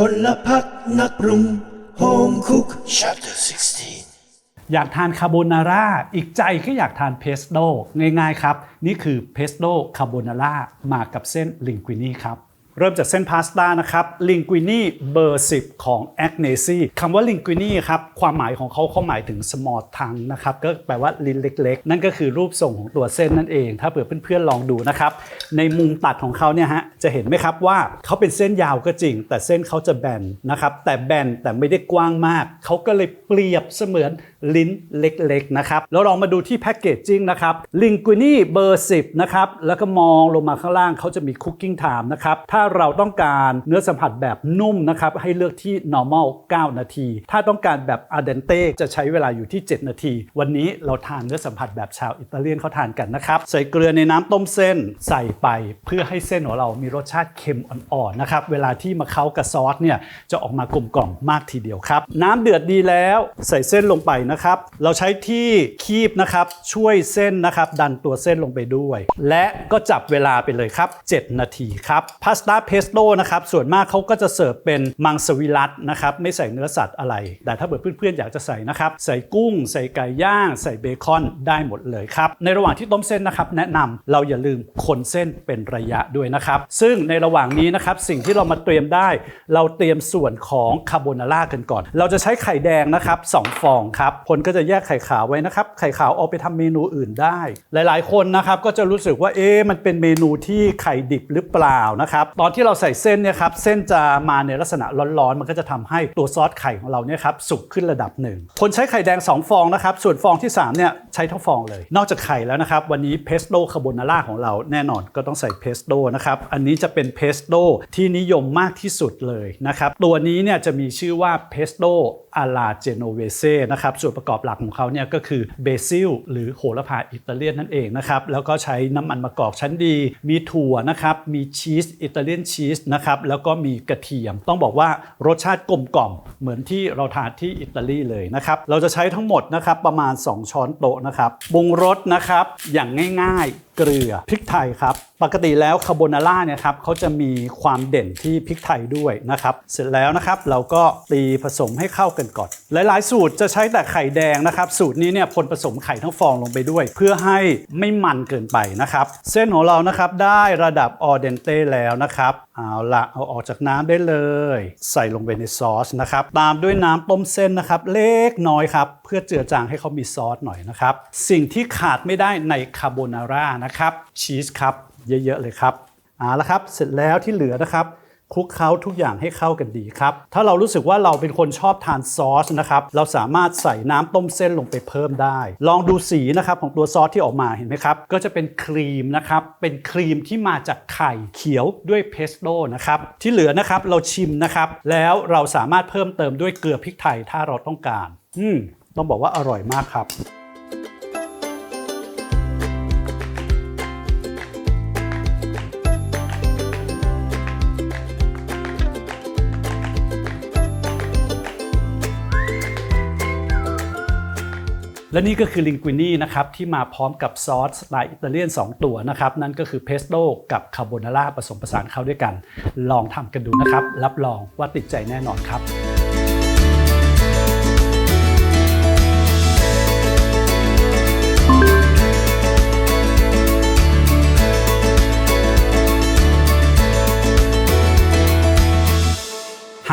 พลพักนักปรุงโฮมคุก Chapter 16อยากทานคาโบนาร่า อีกใจก็อยากทานเพสโต้ง่ายๆครับ นี่คือเพสโต้คาโบนาร่ามากับเส้นลิงกุินี่ครับ เริ่มจากเส้นพาสต้านะครับลิงกุินี่เบอร์ 10 ของแอ g เนซีคำว่าลิงกุินี่ครับความหมายของเขาเขาหมายถึง small tongue นะครับก็แปลว่าลิ้นเล็ก ๆ นั่นก็คือรูปทรงของตัวเส้นนั่นเอง ถ้าเผื่อเพื่อนๆลองดูนะครับ ในมุมตัดของเขาเนี่ยฮะจะเห็นไหมครับว่าเขาเป็นเส้นยาวก็จริง แต่เส้นเขาจะแบนนะครับแต่แบนแต่ไม่ได้กว้างมาก เขาก็เลยเปรียบเสมือนลิ้นเล็กๆนะครับแล้วลองมาดูที่แพ็กเกจจิ้งนะครับลิงกุินี่เบอร์ 10 นะครับแล้วก็มองลงมาข้างล่างเขาจะมีคุกกิ้งไทม์นะครับถ้าเราต้องการเนื้อสัมผัสแบบนุ่มนะครับ ให้เลือกที่ normal 9 นาที ถ้าต้องการแบบ a d e n t e จะใช้เวลาอยู่ที่ 7 นาที วันนี้เราทานเนื้อสัมผัสแบบชาวอิตาเลียนเขาทานกันนะครับ ใส่เกลือในน้ำต้มเส้นใส่ไปเพื่อให้เส้นของเรามีรสชาติเค็มอ่อนๆนะครับ เวลาที่มาเข้ากับซอสเนี่ยจะออกมากลมกล่อมมากทีเดียวครับ น้ำเดือดดีแล้วใส่เส้นลงไปนะครับ เราใช้ที่คีบนะครับช่วยเส้นนะครับดันตัวเส้นลงไปด้วย และก็จับเวลาไปเลยครับ 7 นาทีครับพาสต้าาเพสโต้นะครับส่วนมากเขาก็จะเสิร์ฟเป็นมังสวิรัตนะครับไม่ใส่เนื้อสัตว์อะไร แต่ถ้าเกิดเพื่อนๆอยากจะใส่นะครับใส่กุ้ง ใส่ไก่ย่าง ใส่เบคอนได้หมดเลยครับในระหว่างที่ต้มเส้นนะครับแนะนำเราอย่าลืมคนเส้นเป็นระยะด้วยนะครับ ซึ่งในระหว่างนี้นะครับสิ่งที่เรามาเตรียมได้ เราเตรียมส่วนของคาโบนาร่ากันก่อน เราจะใช้ไข่แดงนะครับสองฟองครับคนก็จะแยกไข่ขาวไว้นะครับไข่ขาวเอาไปทำเมนูอื่นได้ หลายๆ คนนะครับก็จะรู้สึกว่าเอ๊ะมันเป็นเมนูที่ไข่ดิบหรือเปล่านะครับตอนที่เราใส่เส้นเนี่ยครับเส้นจะมาในลักษณะร้อนๆ มันก็จะทำให้ตัวซอสไข่ของเราเนี่ยครับสุกขึ้นระดับหนึ่งคนใช้ไข่แดง 2 ฟองนะครับส่วนฟองที่3เนี่ยใช้ทั้งฟองเลย นอกจากไข่แล้วนะครับวันนี้เพสโต้คาโบนาร่าของเราแน่นอนก็ต้องใส่เพสโต้นะครับอันนี้จะเป็นเพสโต้ที่นิยมมากที่สุดเลยนะครับตัวนี้เนี่ยจะมีชื่อว่าเพสโต้อาลาเจโนเวเซ่นะครับส่วนประกอบหลักของเขาเนี่ยก็คือเบซิลหรือโหระพาอิตาเลียนนั่นเองนะครับแล้วก็ใช้น้ำมันมะกอกชั้นดี มีถั่วนะครับมีชีสอิตาเลียนชีสนะครับแล้วก็มีกระเทียม ต้องบอกว่ารสชาติกลมกล่อมเหมือนที่เราทานที่อิตาลีเลยนะครับเราจะใช้ทั้งหมดนะครับประมาณ 2 ช้อนโต๊ะนะครับปรุงรสนะครับอย่างง่ายๆ เกลือพริกไทยครับ ปกติแล้วคาโบนาร่าเนี่ยครับเขาจะมีความเด่นที่พริกไทยด้วยนะครับ เสร็จแล้วนะครับเราก็ตีผสมให้เข้ากันก่อน หลาย ๆ สูตรจะใช้แต่ไข่แดงนะครับ สูตรนี้เนี่ยพลผสมไข่ทั้งฟองลงไปด้วย เพื่อให้ไม่มันเกินไปนะครับ เส้นของเรานะครับได้ระดับออเดนเต้แล้วนะครับเอาละเอาออกจากน้ำได้เลย ใส่ลงไปในซอสนะครับ ตามด้วยน้ำต้มเส้นนะครับ เล็กน้อยครับเพื่อเจือจางให้เขามีซอสหน่อยนะครับ สิ่งที่ขาดไม่ได้ในคาโบนาร่านะครับชีสครับเยอะๆเลยครับเอาละครับเสร็จแล้วที่เหลือนะครับคลุกเคล้าทุกอย่างให้เข้ากันดีครับ ถ้าเรารู้สึกว่าเราเป็นคนชอบทานซอสนะครับ เราสามารถใส่น้ำต้มเส้นลงไปเพิ่มได้ ลองดูสีนะครับของตัวซอสที่ออกมาเห็นไหมครับ ก็จะเป็นครีมนะครับ เป็นครีมที่มาจากไข่เขียวด้วยเพสโต้นะครับ ที่เหลือนะครับเราชิมนะครับ แล้วเราสามารถเพิ่มเติมด้วยเกลือพริกไทยถ้าเราต้องการ อืม ต้องบอกว่าอร่อยมากครับและนี่ก็คือลิงกุินี่นะครับที่มาพร้อมกับซอสสไตล์อิตาเลียน 2 ตัวนะครับ นั่นก็คือเพสโต้กับคาโบนาร่าผสมผสานเข้าด้วยกัน ลองทำกันดูนะครับ รับรองว่าติดใจแน่นอนครับ